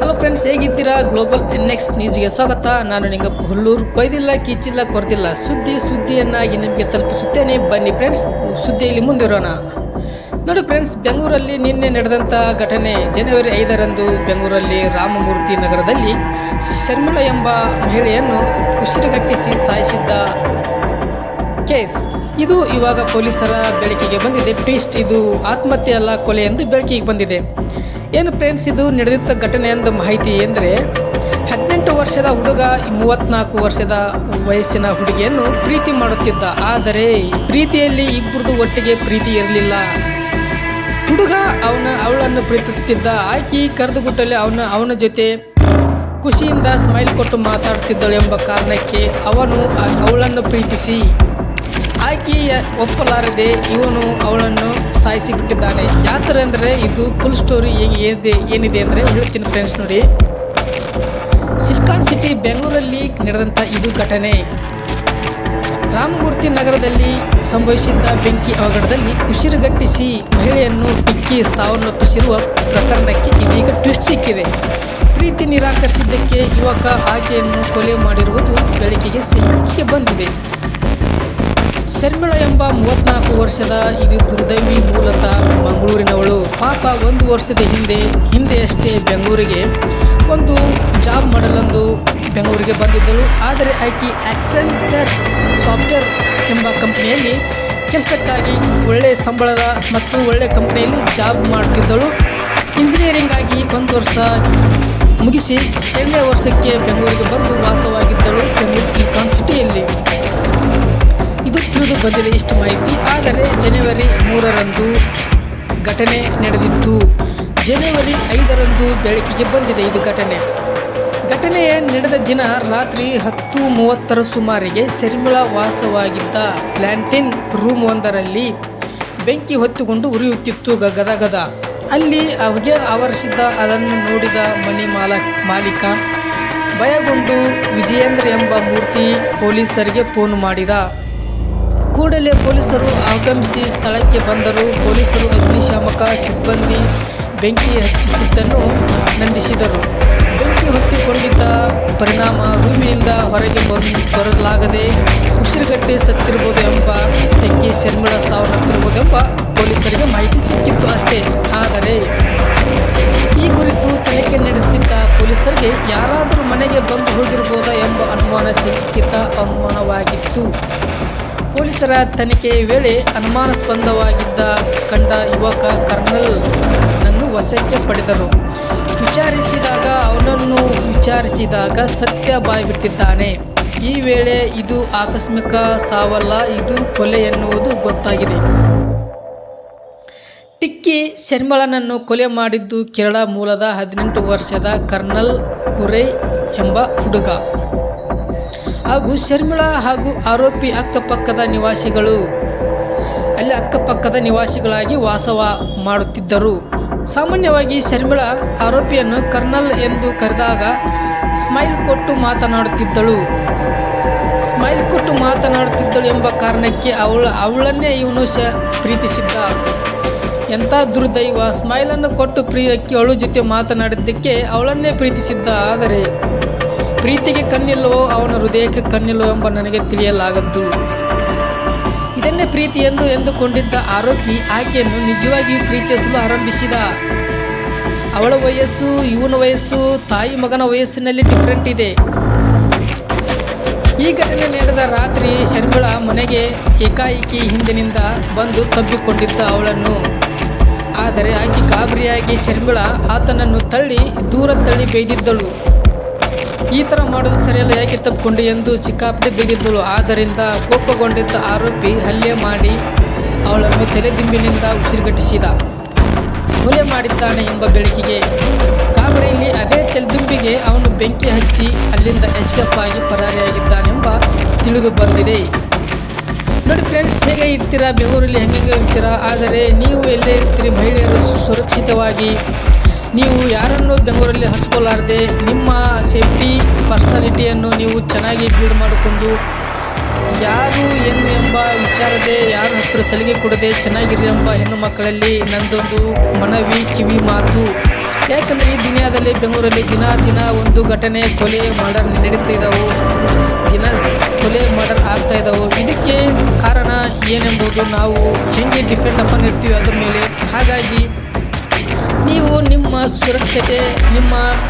Hello friends ಹೇಗಿದ್ದೀರಾ? Global N X ನ್ಯೂಸ್ಗೆ ಸ್ವಾಗತ. ನಾನು ನಿಮಗೆ ಹುಲ್ಲೂರು ಕೊಯ್ದಿಲ್ಲ ಕಿಚ್ಚಿಲ್ಲ ಕೊರ್ದಿಲ್ಲ. ಸುದ್ದಿ ಸುದ್ದಿಯನ್ನಾಗಿ ನಿಮಗೆ ತಲುಪಿಸುತ್ತೇನೆ. ಬನ್ನಿ ಫ್ರೆಂಡ್ಸ್ ಸುದ್ದಿಯಲ್ಲಿ ಮುಂದಿರೋಣ. ನೋಡಿ ಫ್ರೆಂಡ್ಸ್ ಬೆಂಗಳೂರಲ್ಲಿ ನಿನ್ನೆ ನಡೆದಂಥ ಘಟನೆ ಜನವರಿ ಐದರಂದು ಬೆಂಗಳೂರಲ್ಲಿ ರಾಮಮೂರ್ತಿ ನಗರದಲ್ಲಿ ಶರ್ಮಿಳಾ ಎಂಬ ಮಹಿಳೆಯನ್ನು ಉಸಿರುಗಟ್ಟಿಸಿ ಸಾಯಿಸಿದ್ದ ಕೇಸ್. ಇದು ಇವಾಗ ಪೊಲೀಸರ ಬೆಳಕಿಗೆ ಬಂದಿದೆ. ಟ್ವಿಸ್ಟ್, ಇದು ಆತ್ಮಹತ್ಯೆ ಅಲ್ಲ, ಕೊಲೆ ಎಂದು ಬೆಳಕಿಗೆ ಬಂದಿದೆ. ಏನು ಫ್ರೆಂಡ್ಸ್ ಇದು ನಡೆದಿದ್ದ ಘಟನೆ ಎಂದು ಮಾಹಿತಿ ಎಂದರೆ, ಹದಿನೆಂಟು ವರ್ಷದ ಹುಡುಗ ಮೂವತ್ತ್ನಾಲ್ಕು ವರ್ಷದ ವಯಸ್ಸಿನ ಹುಡುಗಿಯನ್ನು ಪ್ರೀತಿ ಮಾಡುತ್ತಿದ್ದ. ಆದರೆ, ಪ್ರೀತಿಯಲ್ಲಿ ಇಬ್ಬರದು ಒಟ್ಟಿಗೆ ಪ್ರೀತಿ ಇರಲಿಲ್ಲ. ಹುಡುಗ ಅವನ, ಅವಳನ್ನು ಪ್ರೀತಿಸುತ್ತಿದ್ದ. ಆಕೆ ಕರೆದುಗುಟ್ಟಲ್ಲಿ ಅವನ ಅವನ ಜೊತೆ ಖುಷಿಯಿಂದ ಸ್ಮೈಲ್ ಕೊಟ್ಟು ಮಾತಾಡ್ತಿದ್ದಳು ಎಂಬ ಕಾರಣಕ್ಕೆ ಅವನು ಅವಳನ್ನು ಪ್ರೀತಿಸಿ ಆಕೆ ಒಪ್ಪಲಾರದೆ ಇವನು ಅವಳನ್ನು ಸಾಯಿಸಿ ಬಿಟ್ಟಿದ್ದಾನೆ ಅಂದರೆ ಇದು ಫುಲ್ ಸ್ಟೋರಿ ಏನಿದೆ ಏನಿದೆ ಅಂದರೆ ಹೇಳ್ತೀನಿ ಫ್ರೆಂಡ್ಸ್ ನೋಡಿ. ಸಿಲ್ಕಾನ್ ಸಿಟಿ ಬೆಂಗಳೂರಲ್ಲಿ ನಡೆದಂಥ ಇದು ಘಟನೆ. ರಾಮಮೂರ್ತಿ ನಗರದಲ್ಲಿ ಸಂಭವಿಸಿದ್ದ ಬೆಂಕಿ ಅವಘಡದಲ್ಲಿ ಉಸಿರುಗಟ್ಟಿಸಿ ಮಹಿಳೆಯನ್ನು ಬಿಕ್ಕಿ ಸಾವನ್ನಪ್ಪಿಸಿರುವ ಪ್ರಕರಣಕ್ಕೆ ಇದೀಗ ಟ್ವಿಸ್ಟ್ ಸಿಕ್ಕಿದೆ. ಪ್ರೀತಿ ನಿರಾಕರಿಸಿದ್ದಕ್ಕೆ ಯುವಕ ಆಕೆಯನ್ನು ಕೊಲೆ ಮಾಡಿರುವುದು ಬೆಳಕಿಗೆ ಸಿಕ್ಕಿಗೆ ಬಂದಿದೆ. ಶರ್ಮಿಳಾ ಎಂಬ ಮೂವತ್ನಾಲ್ಕು ವರ್ಷದ ಇದು ದುರ್ದೈವಿ ಮೂಲತಃ ಮಂಗಳೂರಿನವಳು. ಪಾಪ ಒಂದು ವರ್ಷದ ಹಿಂದೆ, ಹಿಂದೆಯಷ್ಟೇ ಬೆಂಗಳೂರಿಗೆ ಒಂದು ಜಾಬ್ ಮಾಡಲೆಂದು ಬೆಂಗಳೂರಿಗೆ ಬಂದಿದ್ದಳು. ಆದರೆ ಆಕೆ ಆಕ್ಸೆಂಚರ್ ಸಾಫ್ಟ್ವೇರ್ ಎಂಬ ಕಂಪನಿಯಲ್ಲಿ ಕೆಲಸಕ್ಕಾಗಿ ಒಳ್ಳೆಯ ಸಂಬಳದ ಮತ್ತು ಒಳ್ಳೆಯ ಕಂಪ್ನಿಯಲ್ಲಿ ಜಾಬ್ ಮಾಡ್ತಿದ್ದಳು. ಇಂಜಿನಿಯರಿಂಗ್ ಆಗಿ ಒಂದು ವರ್ಷ ಮುಗಿಸಿ ಎರಡನೇ ವರ್ಷಕ್ಕೆ ಬೆಂಗಳೂರಿಗೆ ಬಂದು ವಾಸವಾಗಿದ್ದಳು. ಬಂದಿದೆ ಇಷ್ಟು ಮಾಹಿತಿ. ಆದರೆ ಜನವರಿ ಮೂರರಂದು ಘಟನೆ ನಡೆದಿತ್ತು. ಜನವರಿ ಐದರಂದು ಬೆಳಕಿಗೆ ಬಂದಿದೆ ಇದು ಘಟನೆ. ಘಟನೆ ನಡೆದ ದಿನ ರಾತ್ರಿ ಹತ್ತು ಮೂವತ್ತರ ಸುಮಾರಿಗೆ ಶರ್ಮಿಳಾ ವಾಸವಾಗಿದ್ದ ಪ್ಲ್ಯಾಂಟಿನ್ ರೂಮ್ ಒಂದರಲ್ಲಿ ಬೆಂಕಿ ಹೊತ್ತುಕೊಂಡು ಉರಿಯುತ್ತಿತ್ತು ಗದಗದ ಗದ ಗದ. ಅಲ್ಲಿ ಅವಗೆ ಆವರಿಸಿದ್ದ ಅದನ್ನು ನೋಡಿದ ಮನಿ ಮಾಲ ಮಾಲೀಕ, ಭಯಗೊಂಡು ವಿಜಯೇಂದ್ರ ಎಂಬ ಮೂರ್ತಿ ಪೊಲೀಸರಿಗೆ ಫೋನ್ ಮಾಡಿದ. ಕೂಡಲೇ ಪೊಲೀಸರು ಆಗಮಿಸಿ ಸ್ಥಳಕ್ಕೆ ಬಂದರು. ಪೊಲೀಸರು ಅಗ್ನಿಶಾಮಕ ಸಿಬ್ಬಂದಿ ಬೆಂಕಿ ಹಚ್ಚಿಸಿದ್ದನ್ನು ನಂದಿಸಿದರು. ಬೆಂಕಿ ಹೊತ್ತಿಕೊಂಡಿದ್ದ ಪರಿಣಾಮ ರೂಮಿನಿಂದ ಹೊರಗೆ ಬಂದು ಬರಲಾಗದೆ ಉಸಿರುಗಟ್ಟೆ ಸತ್ತಿರಬಹುದು ಎಂಬ ಟೆಕ್ಕಿ ಶರ್ಮಿಳ ಸಾವನ್ನಪ್ಪಿರಬಹುದೆಂಬ ಪೊಲೀಸರಿಗೆ ಮಾಹಿತಿ ಸಿಕ್ಕಿತ್ತು ಅಷ್ಟೇ. ಆದರೆ ಈ ಕುರಿತು ತನಿಖೆ ನಡೆಸಿದ್ದ ಪೊಲೀಸರಿಗೆ ಯಾರಾದರೂ ಮನೆಗೆ ಬಂದು ಹೋಗಿರ್ಬೋದಾ ಎಂಬ ಅನುಮಾನ ಸಿಕ್ಕಿದ್ದ ಅನುಮಾನವಾಗಿತ್ತು. ಪೊಲೀಸರ ತನಿಖೆ ವೇಳೆ ಅನುಮಾನಾಸ್ಪದವಾಗಿದ್ದ ಕಂಡ ಯುವಕ ಕರ್ನಲ್ ನನ್ನು ವಶಕ್ಕೆ ಪಡೆದರು. ವಿಚಾರಿಸಿದಾಗ ಅವನನ್ನು ವಿಚಾರಿಸಿದಾಗ ಸತ್ಯ ಬಾಯ್ಬಿಟ್ಟಿದ್ದಾನೆ. ಈ ವೇಳೆ ಇದು ಆಕಸ್ಮಿಕ ಸಾವಲ್ಲ, ಇದು ಕೊಲೆ ಎನ್ನುವುದು ಗೊತ್ತಾಗಿದೆ. ಟಿಕ್ಕಿ ಶರ್ಮಳನನ್ನು ಕೊಲೆ ಮಾಡಿದ್ದು ಕೇರಳ ಮೂಲದ ಹದಿನೆಂಟು ವರ್ಷದ ಕರ್ನಲ್ ಕುರೈ ಎಂಬ ಹುಡುಗ. ಹಾಗೂ ಶರ್ಮಿಳಾ ಹಾಗೂ ಆರೋಪಿ ಅಕ್ಕಪಕ್ಕದ ನಿವಾಸಿಗಳು. ಅಲ್ಲಿ ಅಕ್ಕಪಕ್ಕದ ನಿವಾಸಿಗಳಾಗಿ ವಾಸವ ಮಾಡುತ್ತಿದ್ದರು. ಸಾಮಾನ್ಯವಾಗಿ ಶರ್ಮಿಳಾ ಆರೋಪಿಯನ್ನು ಕರ್ನಲ್ ಎಂದು ಕರೆದಾಗ ಸ್ಮೈಲ್ ಕೊಟ್ಟು ಮಾತನಾಡುತ್ತಿದ್ದಳು. ಸ್ಮೈಲ್ ಕೊಟ್ಟು ಮಾತನಾಡುತ್ತಿದ್ದಳು ಎಂಬ ಕಾರಣಕ್ಕೆ ಅವಳ, ಅವಳನ್ನೇ ಇವನು ಶ, ಪ್ರೀತಿಸಿದ್ದ. ಎಂಥ ದುರ್ದೈವ, ಸ್ಮೈಲನ್ನು ಕೊಟ್ಟು ಪ್ರಿಯಕ್ಕೆ ಅವಳ ಜೊತೆ ಮಾತನಾಡಿದ್ದಕ್ಕೆ ಅವಳನ್ನೇ ಪ್ರೀತಿಸಿದ್ದ. ಆದರೆ ಪ್ರೀತಿಗೆ ಕಣ್ಣಿಲ್ಲವೋ ಅವನ ಹೃದಯಕ್ಕೆ ಕಣ್ಣಿಲ್ಲವೋ ಎಂಬ ನನಗೆ ತಿಳಿಯಲಾಗದ್ದು. ಇದನ್ನೇ ಪ್ರೀತಿ ಎಂದು ಎಂದುಕೊಂಡಿದ್ದ ಆರೋಪಿ ಆಕೆಯನ್ನು ನಿಜವಾಗಿಯೂ ಪ್ರೀತಿಸಲು ಆರಂಭಿಸಿದ. ಅವಳ ವಯಸ್ಸು, ಇವನ ವಯಸ್ಸು, ತಾಯಿ ಮಗನ ವಯಸ್ಸಿನಲ್ಲಿ ಡಿಫ್ರೆಂಟ್ ಇದೆ. ಈ ಘಟನೆ ನಡೆದ ರಾತ್ರಿ ಶರ್ಮಿಳ ಮನೆಗೆ ಏಕಾಏಕಿ ಹಿಂದಿನಿಂದ ಬಂದು ತಬ್ಬಿಕೊಂಡಿದ್ದ ಅವಳನ್ನು. ಆದರೆ ಆಕೆ ಗಾಬರಿಯಾಗಿ ಶರ್ಮಿಳ ಆತನನ್ನು ತಳ್ಳಿ ದೂರ ತಳ್ಳಿ ಬೈದಿದ್ದಳು. ಈ ಥರ ಮಾಡೋದು ಸರಿಯಲ್ಲ, ಯಾಕೆ ತಪ್ಪಿಕೊಂಡು ಎಂದು ಸಿಕ್ಕಾಪಟ್ಟೆ ಬಿಗಿದ್ದಳು ಆದ್ದರಿಂದ ಕೋಪಗೊಂಡಿದ್ದ ಆರೋಪಿ ಹಲ್ಲೆ ಮಾಡಿ ಅವಳನ್ನು ತಲೆದಿಂಬಿನಿಂದ ಉಸಿರುಗಟ್ಟಿಸಿದ. ಕೊಲೆ ಮಾಡಿದ್ದಾನೆ ಎಂಬ ಬೆಳಕಿಗೆ. ಕಾಮರೆಯಲ್ಲಿ ಅದೇ ತೆಲೆದುಂಬಿಗೆ ಅವನು ಬೆಂಕಿ ಹಚ್ಚಿ ಅಲ್ಲಿಂದ ಎಸ್ಕೇಪ್ ಆಗಿ ಪರಾರಿಯಾಗಿದ್ದಾನೆಂಬ ತಿಳಿದು ಬಂದಿದೆ. ನೋಡಿ ಫ್ರೆಂಡ್ಸ್ ಹೇಗೆ ಇರ್ತೀರಾ? ಬೆಂಗಳೂರಲ್ಲಿ ಹೆಂಗೆ ಇರ್ತೀರಾ? ಆದರೆ ನೀವು ಎಲ್ಲೇ ಇರ್ತೀರಿ? ಮಹಿಳೆಯರು ಸುರಕ್ಷಿತವಾಗಿ ನೀವು ಯಾರನ್ನು ಬೆಂಗಳೂರಲ್ಲಿ ಹಚ್ಕೊಳ್ಳಾರ್ದೆ, ನಿಮ್ಮ ಸೇಫ್ಟಿ, ಪರ್ಸ್ನಾಲಿಟಿಯನ್ನು ನೀವು ಚೆನ್ನಾಗಿ ಬಿಲ್ಡ್ ಮಾಡಿಕೊಂಡು, ಯಾರು ಏನು ಎಂಬ ವಿಚಾರದೆ, ಯಾರ ಹತ್ರ ಸಲಿಗೆ ಕೊಡದೆ ಚೆನ್ನಾಗಿರಿ ಎಂಬ ಹೆಣ್ಣು ಮಕ್ಕಳಲ್ಲಿ ನಂದೊಂದು ಮನವಿ, ಕಿವಿ, ಮಾತು. ಯಾಕಂದರೆ ಈ ದಿನದಲ್ಲಿ ಬೆಂಗಳೂರಲ್ಲಿ ದಿನ ದಿನ ಒಂದು ಘಟನೆ, ಕೊಲೆ, ಮರ್ಡರ್ ನಡೀತಾ ದಿನ ಕೊಲೆ, ಮರ್ಡರ್ ಆಗ್ತಾ ಇದ್ದಾವೆ ಇದಕ್ಕೆ ಕಾರಣ ಏನೆಂಬುದು ನಾವು ಹೆಂಗೆ ಡಿಪೆಂಡ್ ಅಪನ್ ಇರ್ತೀವಿ ಅದ್ರ ಮೇಲೆ ಹಾಗಾಗಿ ನೀವು ನಿಮ್ಮ ಸುರಕ್ಷತೆ ನಿಮ್ಮ